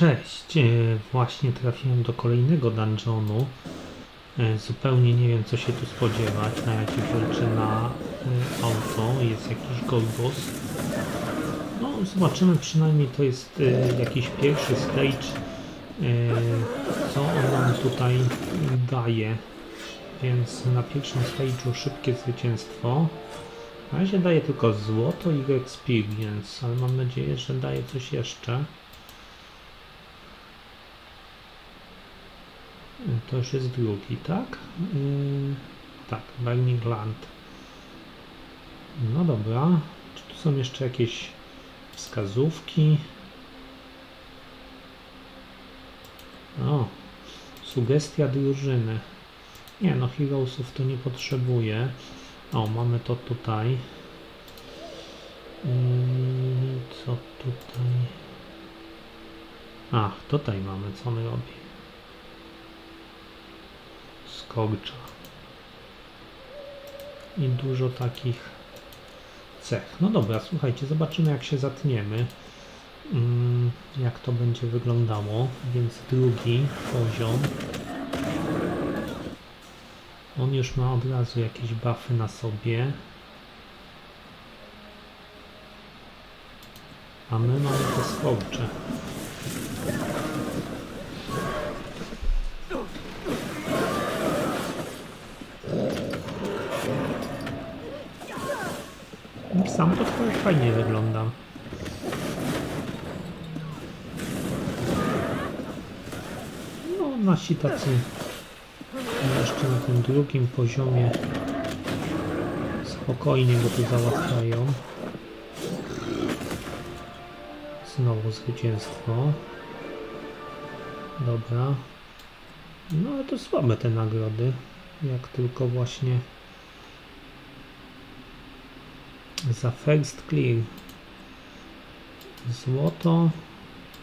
Cześć, e, właśnie trafiłem do kolejnego dungeonu. E, Zupełnie nie wiem co się tu spodziewać. Na razie walczę na e, auto, jest jakiś Golgos. No zobaczymy, przynajmniej to jest jakiś pierwszy stage, co on nam tutaj daje. Więc na pierwszym stage'u szybkie zwycięstwo. Na razie daje tylko złoto i experience, ale mam nadzieję, że daje coś jeszcze. To już jest drugi, tak? Yy, tak, Burning Land. No dobra. Czy tu są jeszcze jakieś wskazówki? O, sugestia drużyny. Nie, no Heroesów to nie potrzebuję. O, mamy to tutaj. Yy, co tutaj? Ach, tutaj mamy, co on robi. Skorcza. I dużo takich cech. No dobra, słuchajcie, zobaczymy jak się zatniemy. Mm, jak to będzie wyglądało. Więc drugi poziom. On już ma od razu jakieś buffy na sobie. A my mamy te skorcze. Sam to trochę fajnie wygląda. No, nasi tacy jeszcze na tym drugim poziomie spokojnie go tu załatwiają. Znowu zwycięstwo. Dobra. No ale to słabe te nagrody. Jak tylko właśnie za first złoto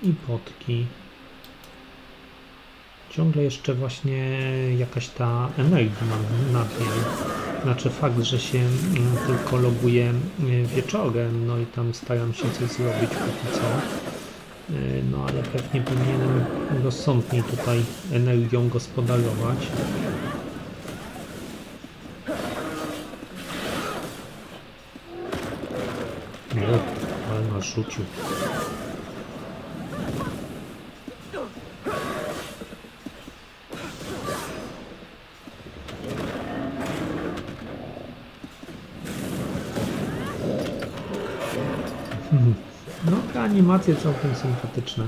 i potki. Ciągle jeszcze właśnie jakaś ta energia mam nadmiar znaczy fakt, że się mm, tylko loguję y, wieczorem no i tam staram się coś zrobić póki co. Y, no ale pewnie powinienem rozsądniej tutaj energią gospodarować nas rzucił. No, te animacje całkiem sympatyczne.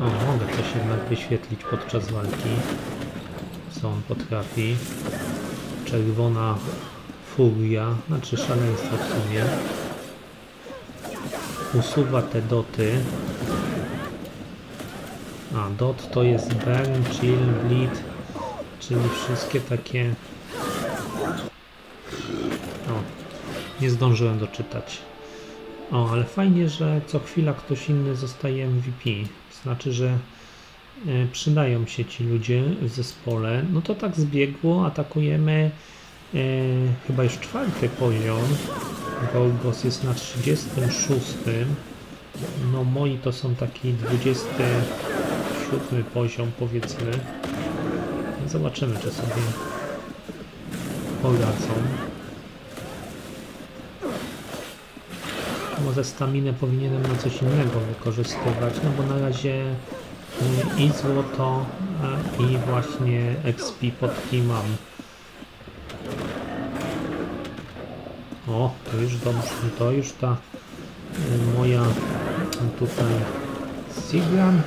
O, mogę coś jednak wyświetlić podczas walki. Co on potrafi. Czerwona furia, znaczy szaleństwo w sumie. Usuwa te doty. A, dot to jest burn, chill, bleed, czyli wszystkie takie... O, nie zdążyłem doczytać. O, ale fajnie, że co chwila ktoś inny zostaje MVP. Znaczy, że e, przydają się ci ludzie w zespole. No to tak zbiegło, atakujemy e, chyba już czwarty poziom. Golgos jest na 36. No moi to są taki 27 poziom powiedzmy. Zobaczymy, czy sobie poradzą. Może staminę powinienem na coś innego wykorzystywać, no bo na razie y, i złoto a i właśnie XP podki mam. O, to już dobrze, to już ta y, moja tutaj Sigran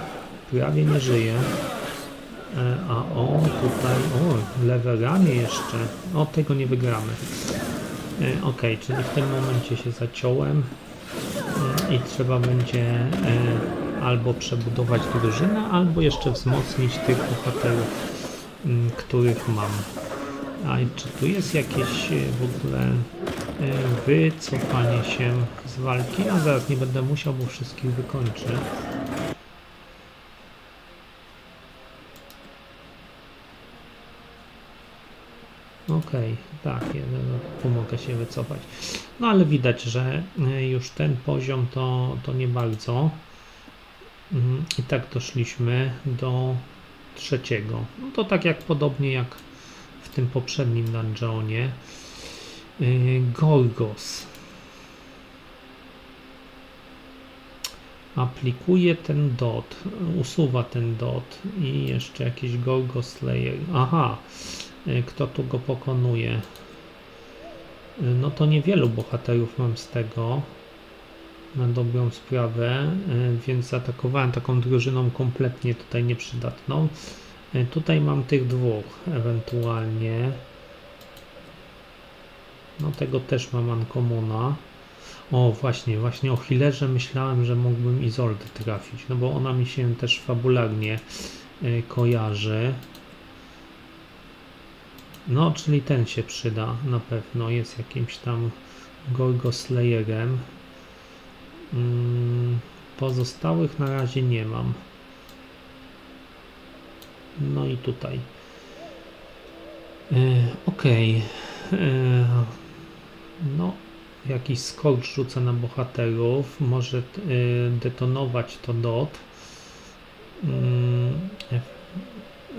prawie nie żyje. E, A on tutaj, o, levelami jeszcze. O, tego nie wygramy. E, Ok, czyli w tym momencie się zaciąłem e, i trzeba będzie e, albo przebudować drużynę, albo jeszcze wzmocnić tych bohaterów, m, których mam. A czy tu jest jakieś e, w ogóle wycofanie się z walki? A zaraz nie będę musiał, bo wszystkich wykończę. Ok, okej, tak, ja, no, pomogę się wycofać. No ale widać, że y, już ten poziom to, to nie bardzo. Mm, I tak doszliśmy do trzeciego. No to tak jak podobnie jak w tym poprzednim dungeonie. Y, Gorgos. Aplikuje ten dot, usuwa ten dot i jeszcze jakiś Gorgos Slayer. Aha, y, kto tu go pokonuje? Y, No to niewielu bohaterów mam z tego na dobrą sprawę, więc zaatakowałem taką drużyną kompletnie tutaj nieprzydatną. Tutaj mam tych dwóch ewentualnie. No tego też mam Ankomona. O właśnie, właśnie o healerze myślałem, że mógłbym Izoldę trafić, no bo ona mi się też fabularnie y, kojarzy. No, czyli ten się przyda na pewno, jest jakimś tam Gorgoslayerem. Mm, Pozostałych na razie nie mam. No i tutaj. E, Okej. E, No, jakiś skok rzucę na bohaterów. Może e, detonować to dot. Mm, ef-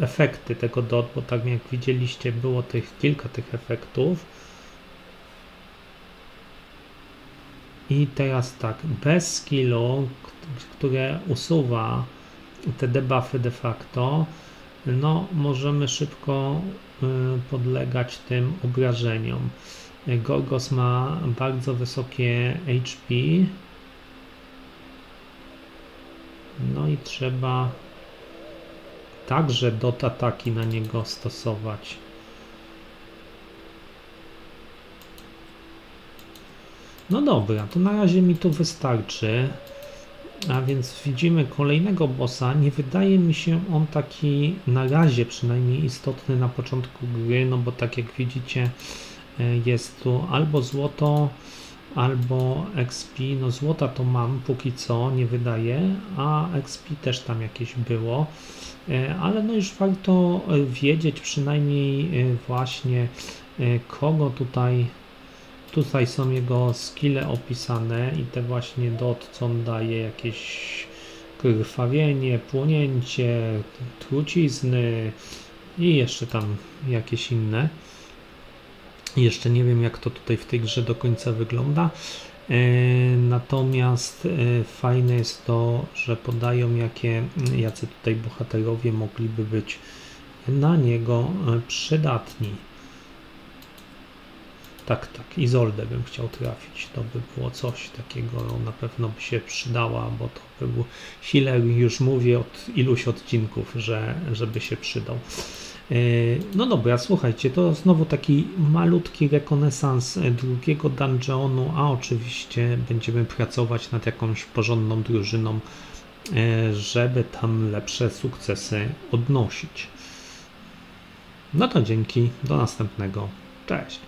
Efekty tego dot, bo tak jak widzieliście, było tych kilka tych efektów. I teraz tak, bez skillu, które usuwa te debuffy de facto, no możemy szybko y, podlegać tym obrażeniom. Gorgos ma bardzo wysokie HP. No i trzeba także dot ataki na niego stosować. No dobra, to na razie mi to wystarczy. A więc widzimy kolejnego bossa. Nie wydaje mi się on taki na razie przynajmniej istotny na początku gry, no bo tak jak widzicie jest tu albo złoto, albo XP. No złota to mam póki co, nie wydaje, a XP też tam jakieś było. E, Ale no już warto e, wiedzieć przynajmniej e, właśnie kogo tutaj Tutaj są jego skille opisane i te właśnie dot, co on daje, jakieś krwawienie, płonięcie, trucizny i jeszcze tam jakieś inne. Jeszcze nie wiem, jak to tutaj w tej grze do końca wygląda. E, Natomiast e, fajne jest to, że podają, jakie, jacy tutaj bohaterowie mogliby być na niego e, przydatni. Tak, tak, Izoldę bym chciał trafić. To by było coś takiego, na pewno by się przydała, bo to był healer, już mówię od iluś odcinków, że żeby się przydał. Yy, No dobra, słuchajcie, to znowu taki malutki rekonesans e, drugiego dungeonu, a oczywiście będziemy pracować nad jakąś porządną drużyną, e, żeby tam lepsze sukcesy odnosić. No to dzięki, do następnego. Cześć.